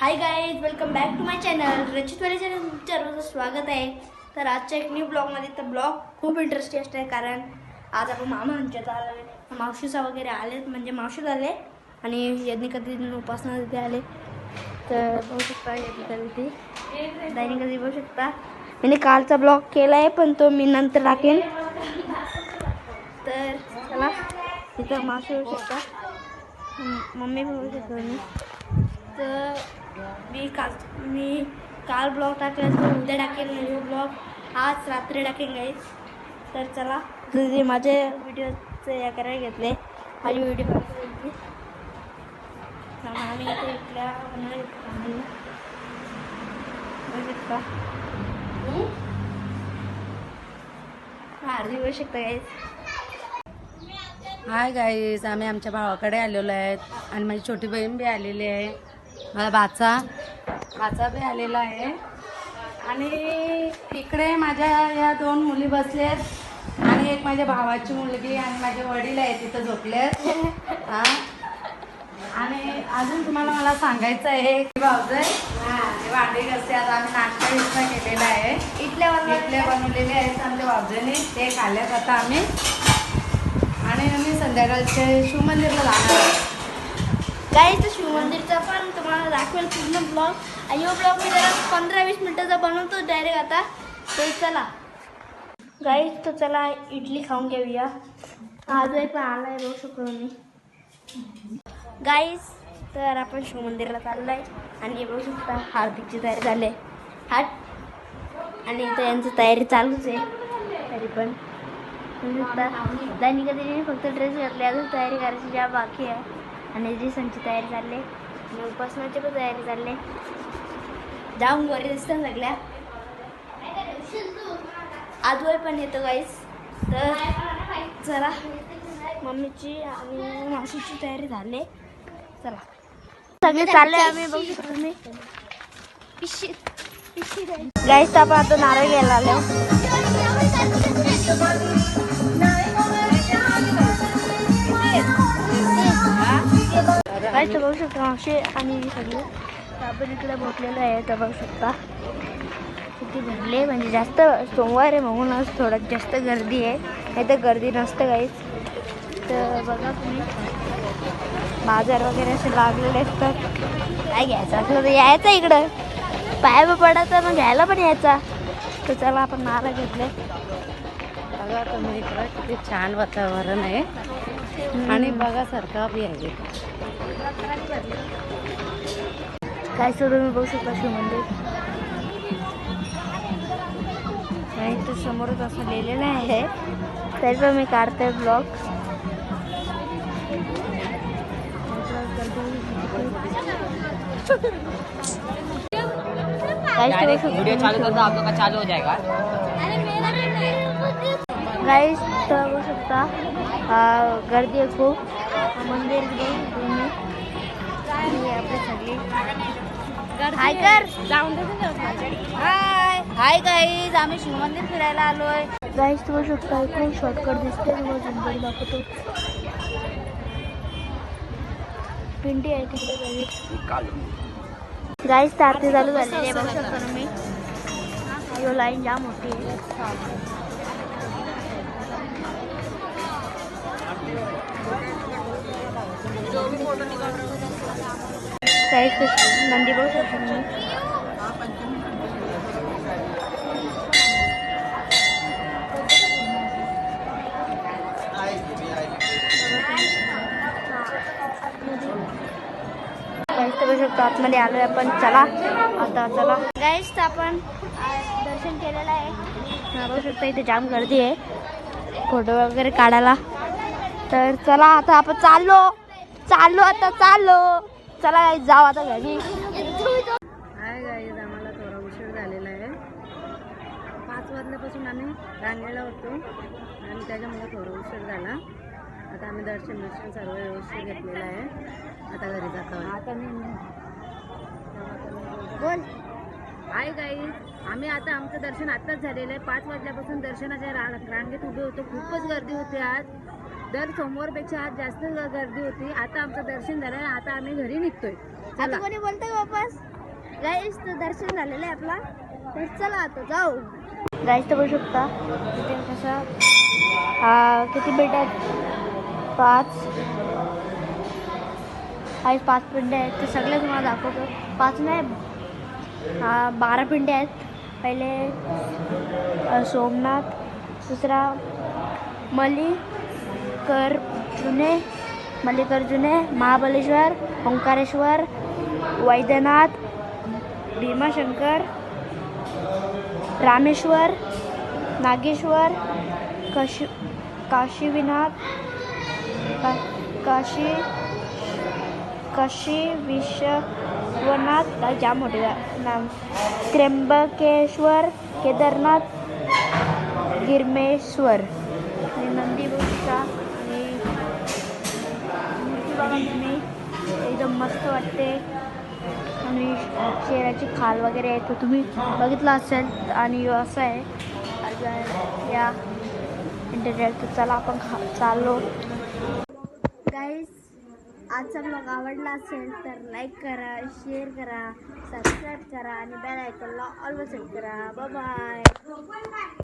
Hi guys welcome back to my channel रचितवाले channel तुमच्या सर्वांचं स्वागत आहे. तर आजच्या एक न्यू ब्लॉगमध्ये तर ब्लॉग खूप इंटरेस्टिंग असणार आहे कारण आज आपण मामा आमच्यात आलो मावशीचा वगैरे आलेत म्हणजे मावशीत आले आणि यांनी कधी उपासना तिथे आले. तर बघू शकता यांनी कधी ती. दाईने कधी बघू शकता. मी कालचा ब्लॉग केला आहे पण तो मी नंतर टाकेन. तर चला तिथं मावशी बघू शकता. मम्मी बघू शकतो मी तर मी काल मी काल ब्लॉग टाकला तर उद्या टाकेल व्हिडिओ ब्लॉग. आज रात्री टाकेन गाईज तर चला जे माझे व्हिडिओचे या करायला घेतले. माझी व्हिडिओ आम्ही इथे इथल्या आम्ही अर्धी बघू शकता गाईज हाय गाईज आम्ही आमच्या भावाकडे आलेलो आहेत आणि माझी छोटी बहीण बी आलेली आहे. माझा बाचा बाचा बी आलेला आहे. आणि इकडे माझ्या या दोन मुली बसले आहेत आणि एक माझ्या भावाची मुलगी आणि माझे वडील आहेत तिथं झोपले आहेत हा. आणि अजून तुम्हाला मला सांगायचं आहे की हे भांडे कसे आता आम्ही नाश्ता बिस्टा केलेला आहे. इथल्या इथले बनवलेले आहेत आमच्या भाऊजाने ते खाल्ल्यात आता आम्ही. आणि आम्ही संध्याकाळचे शिवमंदिरला जाणार आहोत. गाईचं शिवमंदिरचा पण तुम्हाला दाखवेल पूर्ण ब्लॉग आणि यो ब्लॉग मी जरा पंधरा वीस मिनटाचा बनवतो डायरेक्ट आता. तर चला. गाईज तर चला इडली खाऊन घेऊया. आजही पण आला आहे बघू शकतो मी गाईज तर आपण शिवमंदिरला चाललो आहे आणि हे बघू शकता हार्दिकची तयारी झाली आहे. हाट. आणि इथं यांची तयारी चालूच आहे. तरी पण. बघू शकता. दानी कधी फक्त ड्रेस घातले अजून तयारी करायची ज्या बाकी आहे. आणि रिसनची तयारी चालली आणि उपासनाची पण तयारी चालली जाऊन वरी दिसतात सगळ्या. आजवर पण येतो गाईस तर चला. मम्मीची आणि मावशीची तयारी झाली चला. सगळे चालले आम्ही बघू शकतो तुम्ही गाईस आपण आता नारळ घ्यायला आलो. गाईस बघू शकता मावशी आणि सगळे तर आपण इकडे बसलेलो आहे तर बघू शकता. किती भरले? म्हणजे जास्त सोमवार आहे म्हणून आज थोडं जास्त गर्दी आहे. नाही तर गर्दी नसतं काहीच. तर बघा तुम्ही. बाजार वगैरे असे लागलेले असतात काय घ्यायचं? असलं तर यायचं इकडं. पाय पडायचं मग घ्यायला पण यायचा. तर चला आपण नारळ घेतले. बघा तुम्ही इकडं किती छान वातावरण आहे. आणि बघा सारखा बी आहे काय सुद्धा बघू शकता शिवमंदिर? आणि तो समोरच असं लिहिलेलं आहे. तरी पण मी काढते ब्लॉग चालू करता आपका का चालू हो जाएगा गाईस तर अं, गर्दी आहे खूप मंदिर हाय कर. हाय हाय गाईज आम्ही शिवमंदिर फिरायला आलोय गाईस तुम्ही शकता इकडून शॉर्टकट दिसते तुम्हाला. झुंबडी दाखवतो. पिंडी आहे तिकडे गाईस तर आरती चालू झालेली आहे. बघू शकता यो लाईन जाम मोठी आहे. गाईस नंदी बघू शकतो बघू शकतो आतमध्ये आलोय आपण चला आता चला गाईस तर आपण दर्शन केलेलं आहे. बघू शकता इथे जाम गर्दी आहे. फोटो वगैरे काढायला. तर चला आता आपण चाललो. चाललो आता चाललो चला गाईस जाऊ आता घरी. हाय गाईज आम्हाला थोडा उशीर झालेला आहे. पाच वाजल्यापासून आम्ही रांगेला होतो आणि त्याच्यामुळे थोडा उशीर झाला. आता आम्ही दर्शन दर्शन सर्व व्यवस्थित घेतलेलं आहे. आता घरी जातो. आता बोल. हाय गाईज आम्ही आता आमचं दर्शन आत्ताच झालेलं आहे. पाच वाजल्यापासून दर्शनाच्या रांगेत उभे होतो. खूपच गर्दी होते आज. दर सोमवारपेक्षा आज जास्त गर्दी होती. आता आमचं दर्शन झालं आता आम्ही घरी निघतोय. आता कोणी बोलतोय वापस? गाईस तर दर्शन झालेलं आहे आपला. तर चला आता जाऊ. गाईस तर बघू शकता तिथे कसं हा किती बेट आहेत? पाच. हा पाच पिंडे आहेत. ते सगळे तुम्हाला दाखवतो. पाच नाही हा बारा पिंडे आहेत. पहिले सोमनाथ दुसरा मली जुने मल्लिकार्जुने महाबलेश्वर ओंकारेश्वर वैद्यनाथ भीमाशंकर रामेश्वर नागेश्वर काशी काशीविनाथ का काशी काशी विश्वनाथ ज्या जाम मोठे नाम त्र्यंबकेश्वर केदारनाथ गिरमेश्वर आणि नंदी बघा आणि एकदम मस्त वाटते. आणि शेराची खाल वगैरे आहे तो तुम्ही बघितला असेल आणि असं आहे. या इंटरनेट तर चला आपण खा चाललो. गाईस आजचा ब्लॉग आवडला असेल तर लाईक करा शेअर करा सबस्क्राईब करा आणि बेल आयकॉनला ऑलवेज सेट करा. बाय